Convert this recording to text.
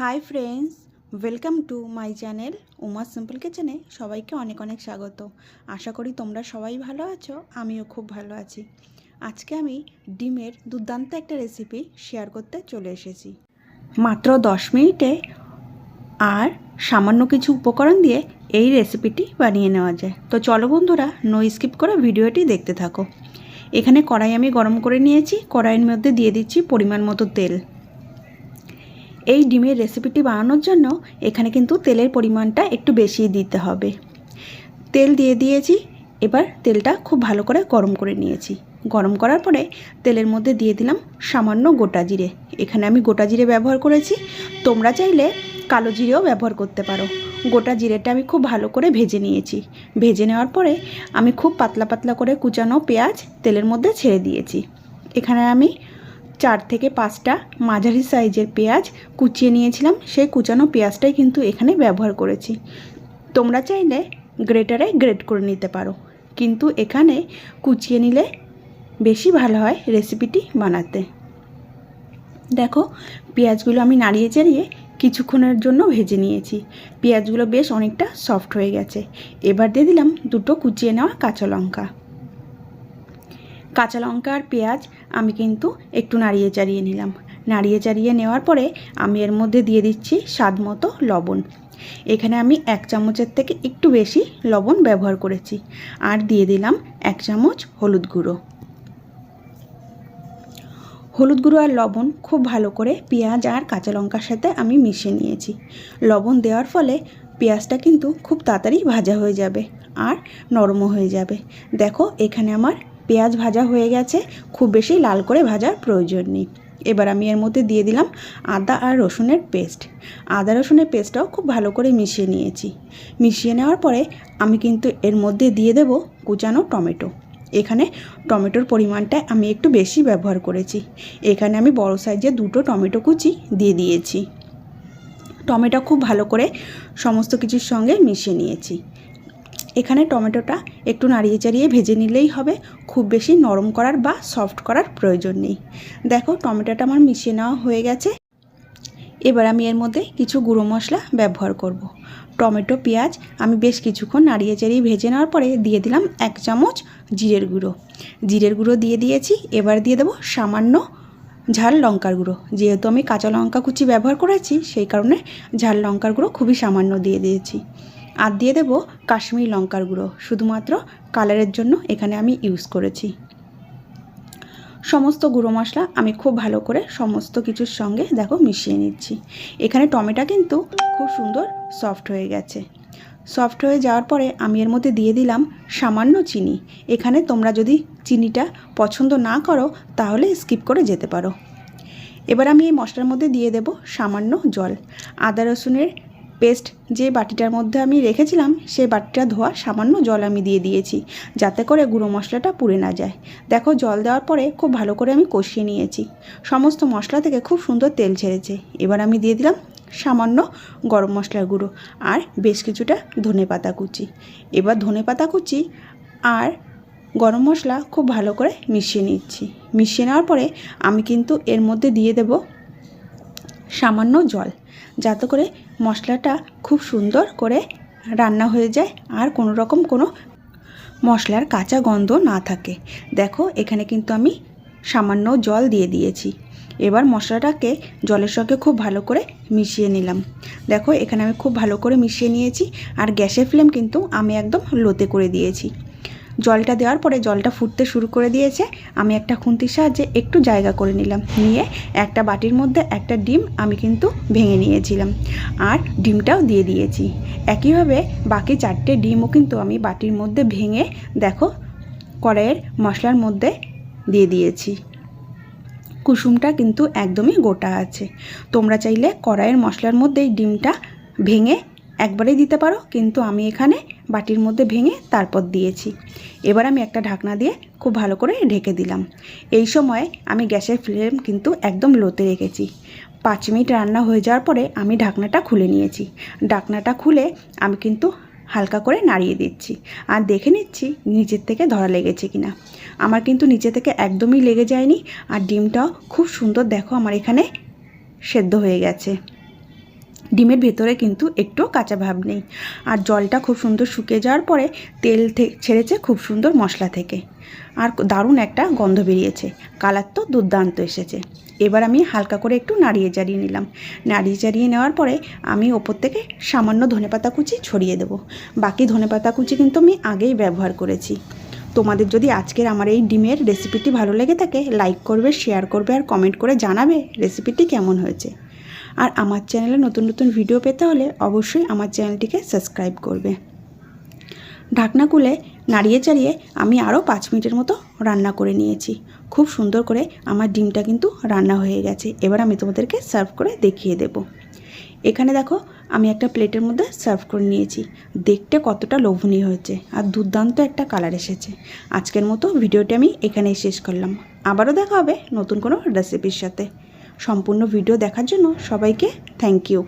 Hi friends welcome to my channel Uma simple কিচেনে সবাইকে অনেক অনেক স্বাগত। আশা করি তোমরা সবাই ভালো আছো, আমিও খুব ভালো আছি। আজকে আমি ডিমের দুর্দান্ত একটা রেসিপি শেয়ার করতে চলে এসেছি। মাত্র দশ মিনিটে আর সামান্য কিছু উপকরণ দিয়ে এই রেসিপিটি বানিয়ে নেওয়া যায়। তো চলো বন্ধুরা নো স্কিপ করে ভিডিওটি দেখতে থাকো। এখানে কড়াই আমি গরম করে নিয়েছি, কড়াইয়ের মধ্যে দিয়ে দিচ্ছি পরিমাণ মতো তেল। এই ডিমের রেসিপিটি বানানোর জন্য এখানে কিন্তু তেলের পরিমাণটা একটু বেশি দিতে হবে। তেল দিয়ে দিয়েছি, এবার তেলটা খুব ভালো করে গরম করে নিয়েছি। গরম করার পরে তেলের মধ্যে দিয়ে দিলাম সামান্য গোটা জিরে। এখানে আমি গোটা জিরে ব্যবহার করেছি। তোমরা চাইলে কালো জিরেও ব্যবহার করতে পারো। গোটা জিরেটা আমি খুব ভালো করে ভেজে নিয়েছি। ভেজে নেওয়ার পরে আমি খুব পাতলা পাতলা করে কুচানো পেঁয়াজ তেলের মধ্যে ছেড়ে দিয়েছি। এখানে আমি চার থেকে পাঁচটা মাঝারি সাইজের পেঁয়াজ কুচিয়ে নিয়েছিলাম। সেই কুচানো পেঁয়াজটাই কিন্তু এখানে ব্যবহার করেছি। তোমরা চাইলে গ্রেটারে গ্রেট করে নিতে পারো। কিন্তু এখানে কুচিয়ে নিলে বেশি ভালো হয় রেসিপিটি বানাতে। দেখো, পেঁয়াজগুলো আমি নাড়িয়ে চাড়িয়ে কিছুক্ষণের জন্য ভেজে নিয়েছি। পেঁয়াজগুলো বেশ অনেকটা সফট হয়ে গেছে। এবার দিয়ে দিলাম দুটো কুচিয়ে নেওয়া কাঁচা লঙ্কা। কাঁচা লঙ্কা আর পেঁয়াজ আমি কিন্তু একটু নাড়িয়ে চাড়িয়ে নিলাম। নাড়িয়ে চাড়িয়ে নেওয়ার পরে আমি এর মধ্যে দিয়ে দিচ্ছি স্বাদ মতো লবণ। এখানে আমি এক চামচের থেকে একটু বেশি লবণ ব্যবহার করেছি আর দিয়ে দিলাম এক চামচ হলুদ গুঁড়ো। হলুদ গুঁড়ো আর লবণ খুব ভালো করে পেঁয়াজ আর কাঁচা লঙ্কার সাথে আমি মিশিয়ে নিয়েছি। লবণ দেওয়ার ফলে পেঁয়াজটা কিন্তু খুব তাড়াতাড়ি ভাজা হয়ে যাবে আর নরমও হয়ে যাবে। দেখো এখানে আমার পেঁয়াজ ভাজা হয়ে গেছে, খুব বেশি লাল করে ভাজার প্রয়োজন নেই। এবার আমি এর মধ্যে দিয়ে দিলাম আদা আর রসুনের পেস্ট। আদা রসুনের পেস্টটাও খুব ভালো করে মিশিয়ে নিয়েছি। মিশিয়ে নেওয়ার পরে আমি কিন্তু এর মধ্যে দিয়ে দেব কুচানো টমেটো। এখানে টমেটোর পরিমাণটা আমি একটু বেশি ব্যবহার করেছি। এখানে আমি বড় সাইজের দুটো টমেটো কুচি দিয়ে দিয়েছি। টমেটো খুব ভালো করে সমস্ত কিছুর সঙ্গে মিশিয়ে নিয়েছি। এখানে টমেটোটা একটু নাড়িয়ে চাড়িয়ে ভেজে নিলেই হবে। খুব বেশি নরম করার বা সফট করার প্রয়োজন নেই। দেখো, টমেটোটা আমার মিশিয়ে নেওয়া হয়ে গেছে। এবার আমি এর মধ্যে কিছু গুঁড়ো মশলা ব্যবহার করব। টমেটো, পেঁয়াজ আমি বেশ কিছুক্ষণ নাড়িয়ে চাড়িয়ে ভেজে নেওয়ার পরে দিয়ে দিলাম এক চামচ জিরের গুঁড়ো। জিরের গুঁড়ো দিয়ে দিয়েছি। এবার দিয়ে দেবো সামান্য ঝাল লঙ্কার গুঁড়ো। যেহেতু আমি কাঁচা লঙ্কা কুচি ব্যবহার করেছি, সেই কারণে ঝাল লঙ্কার গুঁড়ো খুবই সামান্য দিয়ে দিয়েছি। আর দিয়ে দেব কাশ্মীরি লঙ্কার গুঁড়ো, শুধুমাত্র কালারের জন্য এখানে আমি ইউজ করেছি। সমস্ত গুঁড়ো মশলা আমি খুব ভালো করে সমস্ত কিছুর সঙ্গে দেখো মিশিয়ে নিচ্ছি। এখানে টমেটো কিন্তু খুব সুন্দর সফট হয়ে গেছে। সফট হয়ে যাওয়ার পরে আমি এর মধ্যে দিয়ে দিলাম সামান্য চিনি। এখানে তোমরা যদি চিনিটা পছন্দ না করো, তাহলে স্কিপ করে যেতে পারো। এবার আমি এই মশলার মধ্যে দিয়ে দেব সামান্য জল। আদা রসুনের পেস্ট যে বাটিটার মধ্যে আমি রেখেছিলাম সেই বাটিটা ধোয়া সামান্য জল আমি দিয়ে দিয়েছি, যাতে করে গুঁড়ো মশলাটা পুড়ে না যায়। দেখো, জল দেওয়ার পরে খুব ভালো করে আমি কষিয়ে নিয়েছি। সমস্ত মশলা থেকে খুব সুন্দর তেল ছেড়েছে। এবার আমি দিয়ে দিলাম সামান্য গরম মশলার গুঁড়ো আর বেশ কিছুটা ধনে পাতা কুচি। এবার ধনে পাতা কুচি আর গরম মশলা খুব ভালো করে মিশিয়ে নিচ্ছি। মিশিয়ে নেওয়ার পরে আমি কিন্তু এর মধ্যে দিয়ে দেব সামান্য জল। যাতে করে মশলাটা খুব সুন্দর করে রান্না হয়ে যায় আর কোনো রকম কোনো মশলার কাঁচা গন্ধ না থাকে। দেখো, এখানে কিন্তু আমি সামান্য জল দিয়ে দিয়েছি। এবার মশলাটাকে জলের সঙ্গে খুব ভালো করে মিশিয়ে নিলাম। দেখো, এখানে আমি খুব ভালো করে মিশিয়ে নিয়েছি আর গ্যাসের ফ্লেম কিন্তু আমি একদম লোতে করে দিয়েছি। জলটা দেওয়ার পরে জলটা ফুটতে শুরু করে দিয়েছে। আমি একটা খুন্তির সাহায্যে একটু জায়গা করে নিলাম। নিয়ে একটা বাটির মধ্যে একটা ডিম আমি কিন্তু ভেঙে নিয়েছিলাম আর ডিমটাও দিয়ে দিয়েছি। একইভাবে বাকি চারটে ডিমও কিন্তু আমি বাটির মধ্যে ভেঙে, দেখো, কড়াইয়ের মশলার মধ্যে দিয়ে দিয়েছি। কুসুমটা কিন্তু একদমই গোটা আছে। তোমরা চাইলে কড়াইয়ের মশলার মধ্যেই ডিমটা ভেঙে একবারেই দিতে পারো, কিন্তু আমি এখানে বাটির মধ্যে ভেঙে তারপর দিয়েছি। এবার আমি একটা ঢাকনা দিয়ে খুব ভালো করে ঢেকে দিলাম। এই সময় আমি গ্যাসের ফ্লেম কিন্তু একদম লোতে রেখেছি। পাঁচ মিনিট রান্না হয়ে যাওয়ার পরে আমি ঢাকনাটা খুলে নিয়েছি। ঢাকনাটা খুলে আমি কিন্তু হালকা করে নাড়িয়ে দিচ্ছি। আর দেখে নিচ্ছি নিচের থেকে ধরা লেগেছে কিনা। আমার কিন্তু নিচে থেকে একদমই লেগে যায়নি। আর ডিমটাও খুব সুন্দর দেখো আমার এখানে সেদ্ধ হয়ে গেছে। ডিমের ভেতরে কিন্তু একটু কাঁচা ভাব নেই। আর জলটা খুব সুন্দর শুকিয়ে যাওয়ার পরে তেল ছেড়েছে খুব সুন্দর মশলা থেকে। আর দারুণ একটা গন্ধ বেরিয়েছে। কালার তো দুর্দান্ত এসেছে। এবার আমি হালকা করে একটু নাড়িয়ে চাড়িয়ে নিলাম। নাড়িয়ে চাড়িয়ে নেওয়ার পরে আমি ওপর থেকে সামান্য ধনেপাতা কুচি ছড়িয়ে দেবো। বাকি ধনেপাতা কুচি কিন্তু আমি আগেই ব্যবহার করেছি। তোমাদের যদি আজকের আমার এই ডিমের রেসিপিটি ভালো লেগে থাকে, লাইক করবে, শেয়ার করবে আর কমেন্ট করে জানাবে রেসিপিটি কেমন হয়েছে। আর আমার চ্যানেলে নতুন নতুন ভিডিও পেতে হলে অবশ্যই আমার চ্যানেলটিকে সাবস্ক্রাইব করবে। ঢাকনা খুলে নাড়িয়ে চাড়িয়ে আমি আরও পাঁচ মিনিটের মতো রান্না করে নিয়েছি। খুব সুন্দর করে আমার ডিমটা কিন্তু রান্না হয়ে গেছে। এবার আমি তোমাদেরকে সার্ভ করে দেখিয়ে দেব। এখানে দেখো, আমি একটা প্লেটের মধ্যে সার্ভ করে নিয়েছি। দেখতে কতটা লোভনীয় হয়েছে আর দুর্দান্ত একটা কালার এসেছে। আজকের মতো ভিডিওটি আমি এখানেই শেষ করলাম। আবারও দেখা হবে নতুন কোনো রেসিপির সাথে। সম্পূর্ণ ভিডিও দেখার জন্য সবাইকে থ্যাংক ইউ।